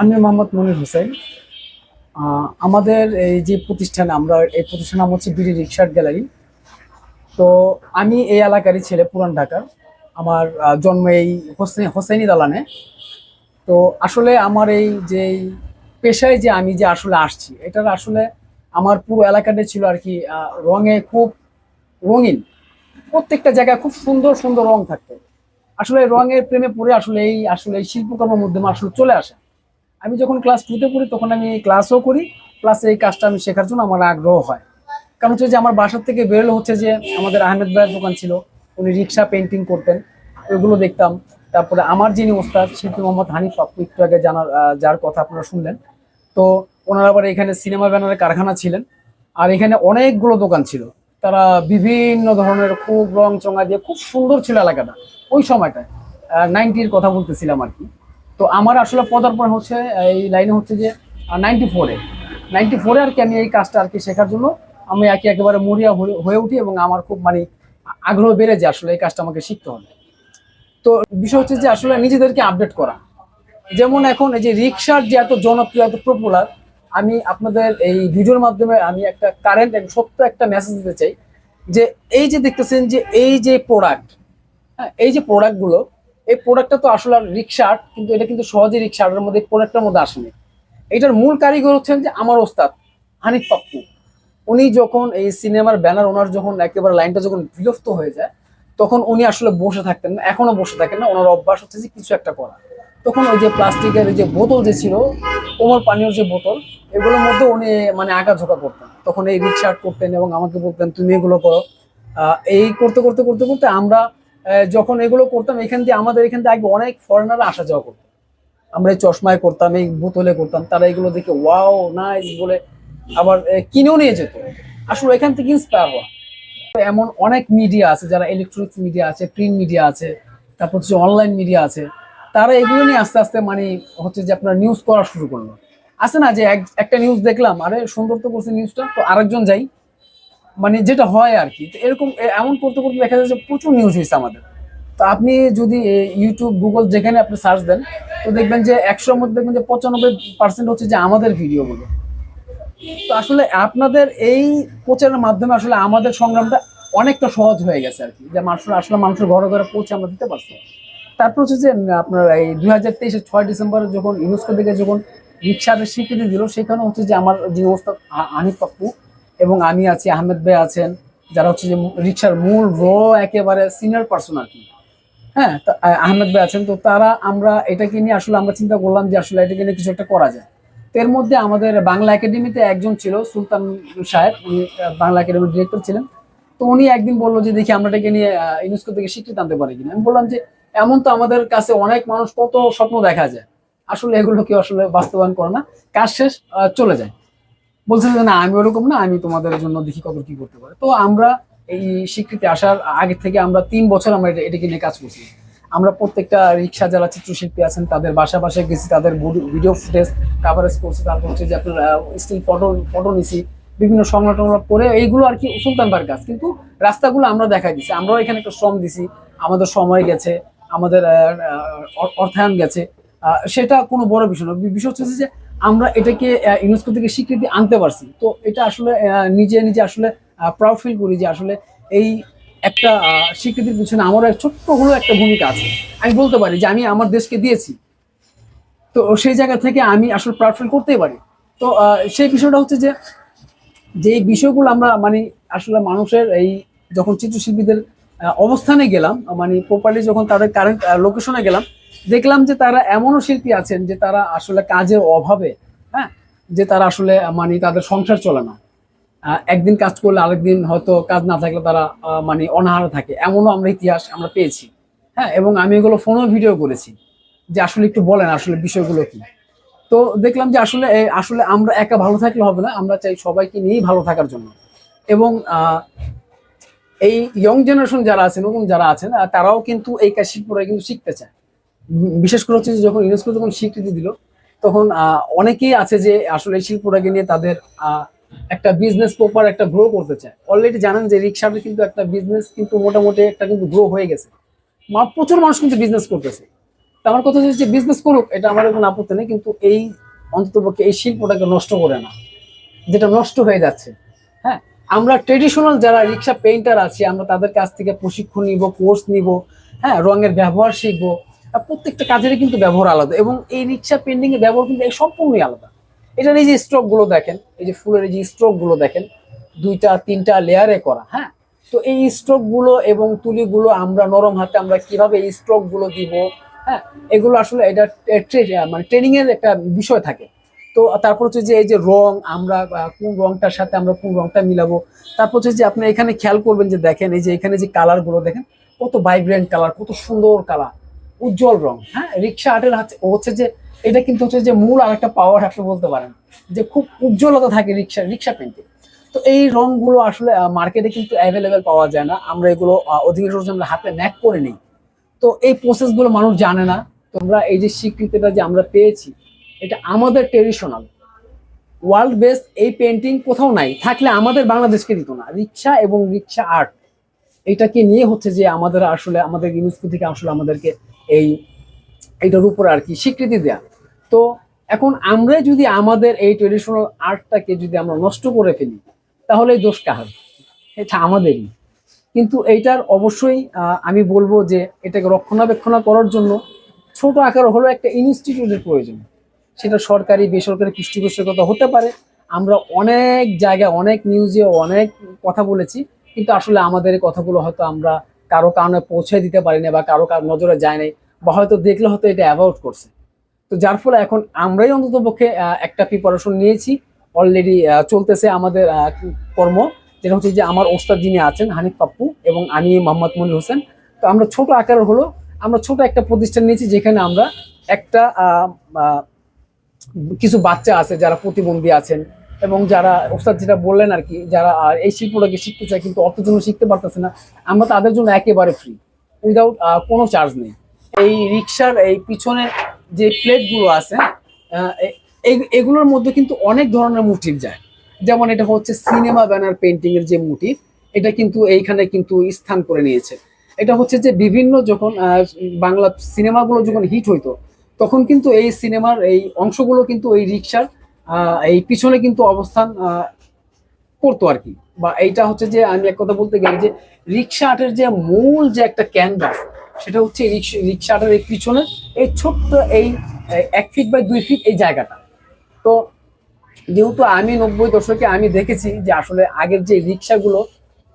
আমি মোহাম্মদ মনির হোসেন। আমাদের এই যে প্রতিষ্ঠান আমরা, এই প্রতিষ্ঠান নাম হচ্ছে বিডি রিক্সার গ্যালারি। তো আমি এই এলাকারই ছেলে, পুরান ঢাকার। আমার জন্ম এই হোসেন, হোসেনি দালানে। তো আসলে আমার এই যে পেশায় যে আমি যে আসলে আসছি, এটার আসলে আমার পুরো এলাকাটা ছিল আর কি রঙে খুব রঙিন। প্রত্যেকটা জায়গায় খুব সুন্দর সুন্দর রং থাকতো। আসলে রঙের প্রেমে পড়ে আসলে এই আসলে এই শিল্পকর্মের মাধ্যমে আসলে চলে আসে। আমি যখন ক্লাস টুতে পড়ি, তখন আমি ক্লাসও করি প্লাস এই কাজটা আমি শেখার জন্য আমার আগ্রহ হয়। কারণ হচ্ছে যে আমার বাসার থেকে বেরোলে হচ্ছে যে আমাদের আহমেদ ভাইয়ের দোকান ছিল, উনি রিক্সা পেন্টিং করতেন, ওইগুলো দেখতাম। তারপরে আমার যিনি ওস্তাদ, শিল্পী মোহাম্মদ হানিফ আপু একটু আগে জানার যার কথা আপনারা শুনলেন। তো ওনারা আবার এখানে সিনেমা ব্যানারের কারখানা ছিলেন, আর এখানে অনেকগুলো দোকান ছিল। তারা বিভিন্ন ধরনের খুব রং চঙা দিয়ে খুব সুন্দর ছিল এলাকাটা, ওই সময়টায়। নাইনটির কথা বলতেছিলাম আর কি। তো আমার আসলে পদার্পণ হচ্ছে, এই লাইনে হচ্ছে যে নাইনটি ফোরে নাইনটি ফোরে আর কি আমি এই কাজটা আর কি শেখার জন্য আমি আর কি একেবারে মরিয়া হয়ে- উঠি এবং আমার খুব মানে আগ্রহ বেড়ে যায় আসলে এই কাজটা আমাকে শিখতে হবে। তো বিষয় হচ্ছে যে আসলে নিজেদেরকে আপডেট করা। যেমন এখন এই যে রিক্সার যে এত জনপ্রিয়, এত পপুলার আমি আপনাদের এই ভিডিওর মাধ্যমে আমি একটা কারেন্ট এবং সত্য একটা মেসেজ দিতে চাই যে, এই যে দেখতেছেন যে এই যে প্রোডাক্ট হ্যাঁ এই যে প্রোডাক্টগুলো এই প্রোডাক্টটা তো আসলে রিক্সা আর্ট কিন্তু এটা কিন্তু সহজে রিক্সা আর্টের মধ্যে প্রোডাক্টের মধ্যে আসেনি। এটার মূল কারিগর হচ্ছেন যে আমার ওস্তাদ হানিফ পাপ্পু। উনি যখন এই সিনেমার ব্যানার ওনার যখন একেবারে লাইনটা যখন বিলুপ্ত হয়ে যায়, তখন উনি আসলে বসে থাকতেন না, এখনও বসে থাকেন না। ওনার অভ্যাস হচ্ছে যে কিছু একটা করা। তখন ওই যে প্লাস্টিকের যে বোতল যে ছিল কোমর পানীয় যে বোতল, এগুলোর মধ্যে উনি মানে আঁকা ঝোঁকা করতেন। তখন এই রিক্সা আর্ট করতেন এবং আমাকে বলতেন, তুমি এগুলো করো। এই করতে করতে করতে করতে আমরা যখন এগুলো করতাম, এখান দিয়ে আমাদের এখান থেকে আগে অনেক ফরেনাররা আসা যাওয়া করতো। আমরা এই চশমায় করতাম, এই বোতলে করতাম, তারা এগুলো দেখে, ওয়াও নাইস বলে আবার কিনেও নিয়ে যেত। আসলে এখান থেকে ইন্সপায়ার হওয়া। এমন অনেক মিডিয়া আছে, যারা ইলেকট্রনিক্স মিডিয়া আছে প্রিন্ট মিডিয়া আছে, তারপর হচ্ছে অনলাইন মিডিয়া আছে, তারা এগুলো নিয়ে আস্তে আস্তে মানে হচ্ছে যে আপনার নিউজ করা শুরু করল। আছে না যে এক- একটা নিউজ দেখলাম, আরে সুন্দর তো করছে নিউজটা তো আরেকজন যাই মানে যেটা হয় আর কি এরকম এমন করতে করতে দেখা যায় যে প্রচুর নিউজ হয়েছে আমাদের। তো আপনি যদি ইউটিউব গুগল যেখানে আপনি সার্চ দেন, তো দেখবেন যে একশোর মধ্যে দেখবেন যে পঁচানব্বই পার্সেন্ট হচ্ছে যে আমাদের ভিডিওগুলো তো আসলে আপনাদের এই প্রচারের মাধ্যমে আসলে আমাদের সংগ্রামটা অনেকটা সহজ হয়ে গেছে আর কি, যে মানুষ, আসলে মানুষের ঘরে ঘরে পৌঁছে আমরা দিতে পারছি। তারপর হচ্ছে যে আপনার এই দুই হাজার তেইশের ছয় ডিসেম্বরে যখন ইউনেস্কো থেকে যখন রিক্সার স্বীকৃতি দিল, সেখানে হচ্ছে যে আমার যে অবস্থা আনিফ পাপ্পু এবং আমি আছি, আহমেদ ভাই আছেন, যারা হচ্ছে যে রিক্সার মূল র একেবারে সিনিয়র পার্সন আর কি। হ্যাঁ আহমেদ ভাই আছেন, তো তারা আমরা এটাকে নিয়ে আসলে আমরা চিন্তা করলাম যে আসলে এটাকে নিয়ে কিছু একটা করা যায়। তো এর মধ্যে আমাদের বাংলা একাডেমিতে একজন ছিল, সুলতান সাহেব, উনি বাংলা একাডেমির ডিরেক্টর ছিলেন। তো উনি একদিন বলল যে, দেখি আমরা এটাকে নিয়ে ইউনেস্কো থেকে স্বীকৃতি আনতে পারি কিনা? আমি বললাম যে, এমন তো আমাদের কাছে অনেক মানুষ, কত স্বপ্ন দেখা যায়। আসলে এগুলো কেউ আসলে বাস্তবায়ন করে না, কাজ শেষ চলে যায়। বলছে যে, না, আমি ওরকম না, আমি তোমাদের জন্য দেখি কত কি করতে পারে। তো আমরা এই স্বীকৃতি আসার আগে থেকে আমরা তিন বছর আমরা এটা- এটাকে নিয়ে কাজ করছি। আমরা প্রত্যেকটা রিক্সা যারা চিত্রশিল্পী আছেন, তাদের বাসা বাসায় গেছি, তাদের ভিডিও ফুটেজ কাভারেজ করছি, তারপর হচ্ছে যে আপনার স্টিল ফটো ফটো নিছি, বিভিন্ন টংগ্রহ করে, এইগুলো আর কি সুলতানবার কাজ। কিন্তু রাস্তাগুলো আমরা দেখাই দিছি, আমরাও এখানে একটা শ্রম দিছি, আমাদের সময় গেছে, আমাদের অর্থায়ন গেছে। সেটা কোনো বড় বিষয় না বিষয় হচ্ছে যে আমরা এটাকে ইউনেস্কো থেকে স্বীকৃতি আনতে পারছি। তো এটা আসলে নিজে নিজে আসলে প্রাউড ফিল করি যে আসলে এই একটা স্বীকৃতির পিছনে আমারও ছোট্ট হলেও একটা ভূমিকা আছে। আমি বলতে পারি যে আমি আমার দেশকে দিয়েছি। তো সেই জায়গা থেকে আমি আসলে প্রাউড ফিল করতেই পারি। তো সেই বিষয়টা হচ্ছে যে যে বিষয়গুলো আমরা মানে আসলে মানুষের এই যখন চিত্রশিল্পীদের অবস্থানে গেলাম মানে প্রপারলি যখন তাদের কারেন্ট লোকেশনে গেলাম দেখলাম যে তারা এমনও শিল্পী আছেন যে তারা আসলে কাজের অভাবে হ্যাঁ যে তারা আসলে মানে তাদের সংসার চলে না। একদিন কাজ করলে আরেকদিন হয়তো কাজ না থাকলে তারা মানে অনাহারে থাকে। এমনও আমরা ইতিহাস আমরা পেয়েছি। হ্যাঁ এবং আমি এগুলো ফোনেও ভিডিও করেছি যে আসলে একটু বলেন আসলে বিষয়গুলো কি। তো দেখলাম যে আসলে আসলে আমরা একা ভালো থাকলে হবে না, আমরা চাই সবাইকে নিয়েই ভালো থাকার জন্য। এবং এই ইয়ং জেনারেশন যারা আছেন নতুন যারা আছেন তারাও কিন্তু এই কাজ শিল্পরা কিন্তু শিখতে চায়। বিশেষ করে হচ্ছে যখন ইউনেস্কো যখন স্বীকৃতি দিল, তখন অনেকেই আছে যে আসলে শিল্পটাকে নিয়ে তাদের একটা বিজনেস প্রপার একটা গ্রো করতে চায়। অলরেডি জানেন যে রিক্সাতে কিন্তু একটা বিজনেস কিন্তু মোটামুটি একটা কিন্তু গ্রো হয়ে গেছে। প্রচুর মানুষ কিন্তু বিজনেস করতেছে। আমার কথা হচ্ছে যে বিজনেস করুক, এটা আমার কোনো আপত্তি নেই, কিন্তু এই অন্ততপক্ষে এই শিল্পটাকে নষ্ট করে না। যেটা নষ্ট হয়ে যাচ্ছে। হ্যাঁ আমরা ট্রেডিশনাল যারা রিক্সা পেইন্টার আছি, আমরা তাদের কাছ থেকে প্রশিক্ষণ নিব কোর্স নিব হ্যাঁ রঙের ব্যবহার শিখব। প্রত্যেকটা কাজেরই কিন্তু ব্যবহার আলাদা এবং এই রিক্সা পেন্টিং এর ব্যবহার কিন্তু সম্পূর্ণই আলাদা। এটার এই যে স্ট্রোকগুলো দেখেন, এই যে ফুলের এই যে স্ট্রোকগুলো দেখেন, দুইটা, তিনটা লেয়ারে করা হ্যাঁ? তো এই স্ট্রোকগুলো এবং তুলিগুলো আমরা নরম হাতে আমরা কীভাবে এই স্ট্রোকগুলো দিব হ্যাঁ? এগুলো আসলে এটা মানে ট্রেনিং এর একটা বিষয় থাকে। তো তারপর হচ্ছে যে এই যে রং, আমরা কোন রংটার সাথে আমরা কোন রংটা মিলাবো? তারপর হচ্ছে যে আপনি এখানে খেয়াল করবেন যে দেখেন, এই যে এখানে যে কালারগুলো দেখেন, কত ভাইব্রেন্ট কালার কত সুন্দর কালার উজ্জ্বল রং হ্যাঁ? রিক্সা আর্টের হচ্ছে যে, এটা কিন্তু হচ্ছে যে মূল আর একটা পাওয়ার আপনি বলতে পারেন, যে খুব উজ্জ্বলতা থাকে রিক্সা রিক্সা পেন্টে তো এই রংগুলো আসলে মার্কেটে কিন্তু অ্যাভেলেবেল পাওয়া যায় না। আমরা এগুলো অধিকাংশ আমরা হাতে ন্যাক করে নিই। তো এই প্রসেসগুলো মানুষ জানে না। তোমরা এই যে স্বীকৃতিটা যে আমরা পেয়েছি, এটা আমাদের ট্রেডিশনাল ওয়ার্ল্ড বেস্ট এই পেন্টিং কোথাও নাই। থাকলে আমাদের বাংলাদেশকে দিত না। রিক্সা এবং রিক্সা আর্ট, এটাকে নিয়ে হচ্ছে যে আমাদের আসলে, আমাদের ইউনেস্কো থেকে আসলে আমাদেরকে এই এইটার উপর আর কি স্বীকৃতি দেয়া। তো এখন আমরা যদি আমাদের এই ট্রেডিশনাল আর্টটাকে যদি আমরা নষ্ট করে ফেলি, তাহলে এই দোষ কাহার? এটা আমাদেরই। কিন্তু এইটার অবশ্যই আমি বলব যে এটাকে রক্ষণাবেক্ষণ করার জন্য ছোট আকার হলো একটা ইনস্টিটিউটের প্রয়োজন। সেটা সরকারি, বেসরকারি পৃষ্ঠপোষকতা হতে পারে। আমরা অনেক জায়গায়, অনেক নিউজে অনেক কথা বলেছি, কিন্তু আসলে আমাদের এই কথাগুলো হয়তো আমরা কারও কারণে পৌঁছে দিতে পারি না বা কারও কারও নজরে যায় নাই। বা হয়তো দেখলে হয়তো এটা অ্যাভয়েড করছে। তো যার ফলে এখন আমরাই অন্তত পক্ষে একটা প্রিপারেশন নিয়েছি। অলরেডি চলতেছে আমাদের কর্ম। যেটা হচ্ছে যে আমার ওস্তাদ যিনি আছেন, হানিফ পাপ্পু, এবং আমি মোহাম্মদ মনির হোসেন। তো আমরা ছোট আকারের হলো, আমরা ছোট একটা প্রতিষ্ঠান নিয়েছি যেখানে আমরা একটা কিছু বাচ্চা আছে যারা প্রতিবন্ধী আছেন। এবং যারা ওস্তাদ যেটা বললেন আর কি, যারা এই শিল্পটাকে শিখতে চায় কিন্তু অর্থের জন্য শিখতে পারতেছে না, আমরা তাদের জন্য একেবারে ফ্রি উইদাউট কোনো চার্জ নেই। এই রিক্সার এই পিছনে যে প্লেটগুলো আছে এগুলোর মধ্যে কিন্তু অনেক ধরনের মোটিভ যায়। যেমন এটা হচ্ছে সিনেমা ব্যানার পেন্টিং এর যে মোটিভ এটা কিন্তু এইখানে কিন্তু স্থান করে নিয়েছে। এটা হচ্ছে যে বিভিন্ন যখন বাংলা সিনেমাগুলো যখন হিট হইতো, তখন কিন্তু এই সিনেমার এই অংশগুলো কিন্তু এই রিক্সার এই পিছনে কিন্তু অবস্থান করতো আর কি। বা এইটা হচ্ছে যে আমি এক কথা বলতে গেলে যে রিক্সা আর্টের যে মূল যে একটা ক্যানভাস সেটা হচ্ছে রিক্সা রিক্সা এই পিছনে, এই ছোট্ট এই এক ফিট বা দুই ফিট এই জায়গাটা। তো যেহেতু আমি নব্বই দশকে আমি দেখেছি যে আসলে আগের যে রিক্সাগুলো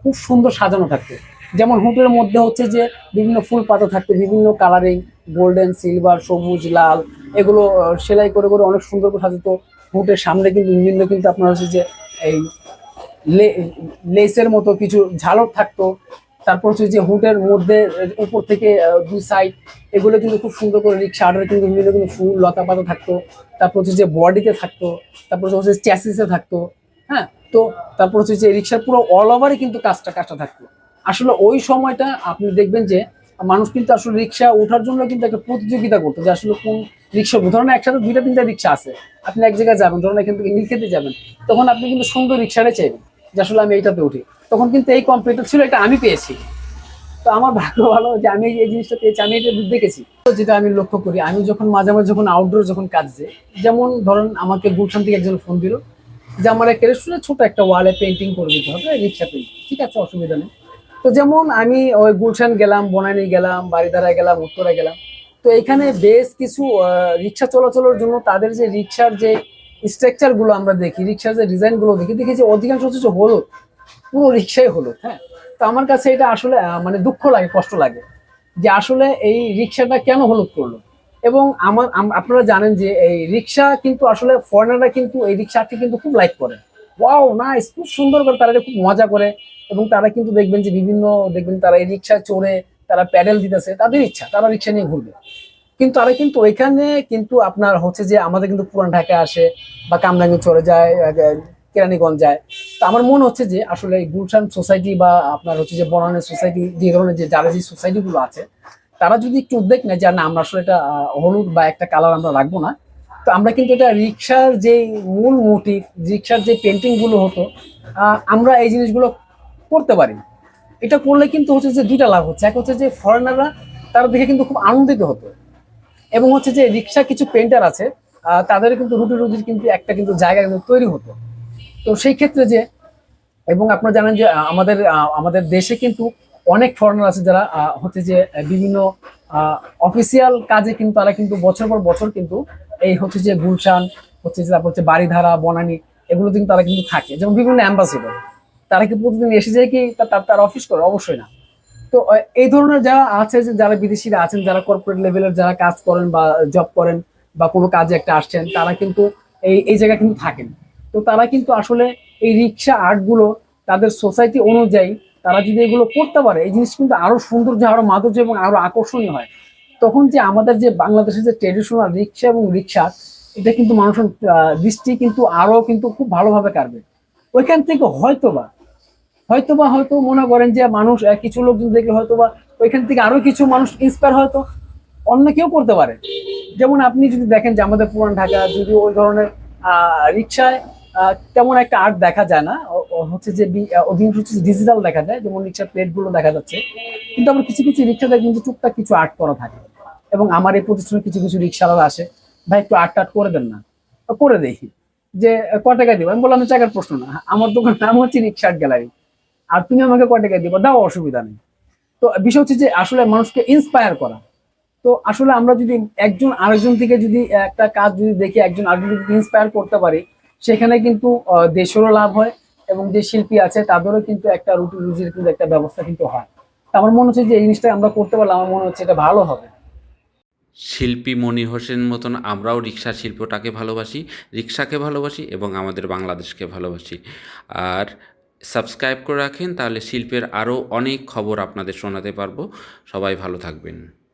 খুব সুন্দর সাজানো থাকতো। যেমন হুটের মধ্যে হচ্ছে যে বিভিন্ন ফুল পাতা থাকতো, বিভিন্ন কালারিং গোল্ডেন সিলভার সবুজ, লাল, এগুলো সেলাই করে করে অনেক সুন্দর করে সাজাতো। হুটের সামনে কিন্তু বিভিন্ন কিন্তু আপনার হচ্ছে যে এই লেসের মতো কিছু ঝালর থাকতো। তারপর হচ্ছে যে হুটের মধ্যে, উপর থেকে দুই সাইড এগুলো কিন্তু খুব সুন্দর করে রিক্সা আর্টের কিন্তু বিভিন্ন কিন্তু ফুল লতা পাতা থাকতো। তারপর হচ্ছে যে বডিতে থাকতো, তারপর হচ্ছে চ্যাসিসে থাকতো হ্যাঁ? তো তারপর হচ্ছে যে রিক্সার পুরো অল ওভারই কিন্তু কাজটা কাজটা থাকতো। আসলে ওই সময়টা আপনি দেখবেন যে মানুষ কিন্তু আসলে রিক্সা ওঠার জন্য কিন্তু একটা প্রতিযোগিতা করতো যে আসলে কোন রিক্সা ধরুন একসাথে দুইটা, তিনটা রিক্সা আছে। আপনি এক জায়গায় যাবেন, ধরুন এখান থেকে নীল খেতে যাবেন, তখন আপনি কিন্তু সুন্দর রিক্সাটা চাইবেন। যে আসলে আমি এইটাতে উঠি। তখন কিন্তু এই কম্পিউটার ছিল, এটা আমি পেয়েছি। তো আমার ভাগ্য ভালো যে আমি এই জিনিসটা পেয়েছি, আমি এটা দেখেছি। তো যেটা আমি লক্ষ্য করি, আমি যখন মাঝে মাঝে যখন আউটডোর যখন কাজ যাই, যেমন ধরুন আমাকে গুলশান থেকে একজন ফোন দিল, যে আমার একটা রেস্টুরেন্ট ছোট একটা ওয়ালে পেন্টিং করে দিতে হবে, রিক্সা পেন্টিং ঠিক আছে, অসুবিধা নেই। তো যেমন আমি ওই গুলশান গেলাম, বনানি গেলাম বাড়িধারায় গেলাম, উত্তরা গেলাম। তো এখানে বেশ কিছু রিক্সা চলাচলের জন্য তাদের যে রিক্সার যে স্ট্রাকচারগুলো আমরা দেখি রিক্সার যে ডিজাইনগুলো দেখি দেখি যে অধিকাংশ হচ্ছে হলুদ, পুরো রিক্সাই হলুদ হ্যাঁ? তো আমার কাছে এটা আসলে মানে দুঃখ লাগে, কষ্ট লাগে, যে আসলে এই রিক্সাটা কেন হলুদ করল? এবং আমার আপনারা জানেন যে এই রিক্সা কিন্তু আসলে ফরেনাররা কিন্তু এই রিক্সাটি কিন্তু খুব লাইক করে। ওয়াও নাইস খুব সুন্দর করে তারা খুব মজা করে, এবং তারা কিন্তু দেখবেন যে বিভিন্ন, দেখবেন তারা এই রিক্সায় চড়ে তারা প্যাডেল দিতেছে, তাদের ইচ্ছা, তারা রিক্সা নিয়ে ঘুরবে। কিন্তু তারা কিন্তু ওইখানে কিন্তু আপনার হচ্ছে যে আমাদের কিন্তু পুরান ঢাকায় আসে বা কামরাঙ্গি চলে যায় কেরানীগঞ্জ যায়। তো আমার মনে হচ্ছে যে আসলে গুলশান সোসাইটি বা আপনার হচ্ছে যে বনানের সোসাইটি, যে ধরনের যে যারা যে সোসাইটিগুলো আছে, তারা যদি একটু উদ্যোগ নেয় যে না, আমরা আসলে এটা হলুদ বা একটা কালার আমরা রাখব না। তো আমরা কিন্তু এটা রিক্সার যে মূল মোটিভ রিক্সার যে পেন্টিংগুলো হতো আমরা এই জিনিসগুলো করতে পারি। এটা করলে কিন্তু হচ্ছে যে দুইটা লাভ হচ্ছে। এক হচ্ছে যে ফরেনাররা তারা দেখে কিন্তু খুব আনন্দিত হতো। এবং হচ্ছে যে রিক্সা কিছু পেন্টার আছে তাদের কিন্তু রুটি রুজির কিন্তু একটা কিন্তু জায়গা কিন্তু তৈরি হতো। তো সেই ক্ষেত্রে যে, এবং আপনারা জানেন যে আমাদের আমাদের দেশে কিন্তু অনেক ফরেনার আছে যারা হচ্ছে যে, বিভিন্ন অফিসিয়াল কাজে কিন্তু তারা কিন্তু বছর পর বছর কিন্তু এই হচ্ছে যে গুলশান, হচ্ছে যে তারপর হচ্ছে বাড়িধারা বনানী এগুলো কিন্তু তারা কিন্তু থাকে। যেমন বিভিন্ন অ্যাম্বাসিডর তারা কি প্রতিদিন এসে যায় কি তার অফিস করে? অবশ্যই না। তো এই ধরনের যারা আছে যে, যারা বিদেশিরা আছেন, যারা কর্পোরেট লেভেলের যারা কাজ করেন বা জব করেন বা কোনো কাজে একটা আসছেন, তারা কিন্তু এই এই জায়গায় কিন্তু থাকেন। তো তারা কিন্তু আসলে এই রিক্সা আর্টগুলো তাদের সোসাইটি অনুযায়ী তারা যদি এগুলো করতে পারে, এই জিনিস কিন্তু আরও সৌন্দর্য, আরও মাধুর্য এবং আরও আকর্ষণীয় হয়। তখন যে আমাদের যে বাংলাদেশের যে ট্রেডিশনাল রিক্সা এবং রিক্সা, এটা কিন্তু মানুষের দৃষ্টি কিন্তু আরও কিন্তু খুব ভালোভাবে কাটবে। ওইখান থেকে হয়তোবা হয়তোবা হয়তো বা হয়তো মনে করেন যে মানুষ কিছু লোকজন দেখলে হয়তোবা ওইখান থেকে আরও কিছু মানুষ ইন্সপায়ার হয়তো অন্য কেউ করতে পারে। যেমন আপনি যদি দেখেন যে আমাদের পুরান ঢাকা, যদি ওই ধরনের রিক্সায় তেমন একটা আর্ট দেখা যায় না। হচ্ছে যে ডিজিটাল দেখা যায়, যেমন রিক্সার প্লেটগুলো দেখা যাচ্ছে। কিন্তু আবার কিছু কিছু রিক্সাতে কিন্তু টুকটাক কিছু আর্ট করা থাকে। এবং আমার এই প্রতিষ্ঠানে কিছু কিছু রিক্সাওয়ালা আসে, ভাই, একটু আর্ট টার্ট করে দেন না। করে দেখি যে, ক টাকা দিব? আমি বললাম টাকার প্রশ্ন না। আমার দোকান নাম হচ্ছে রিক্সা আর্ট গ্যালারি। আর তুমি আমাকে ক টাকা দিবা? দাও, অসুবিধা নেই। তো বিষয় হচ্ছে যে আসলে মানুষকে ইন্সপায়ার করা। তো আসলে আমরা যদি একজন আরেকজন থেকে যদি একটা কাজ যদি দেখি, একজন আরেকজনকে ইন্সপায়ার করতে পারি, সেখানে কিন্তু দেশেরও লাভ হয় এবং যে শিল্পী আছে, তাদেরও কিন্তু একটা রুটি রুজির কিন্তু একটা ব্যবস্থা কিন্তু হয়। আমার মনে হচ্ছে যে এই জিনিসটা আমরা করতে পারলে আমার মনে হচ্ছে এটা ভালো হবে। শিল্পী মনি হোসেন মতন আমরাও রিক্সা শিল্পটাকে ভালোবাসি, রিক্সাকে ভালোবাসি এবং আমাদের বাংলাদেশকে ভালোবাসি। আর সাবস্ক্রাইব করে রাখেন তাহলে শিল্পের আরও অনেক খবর আপনাদের শোনাতে পারব। সবাই ভালো থাকবেন।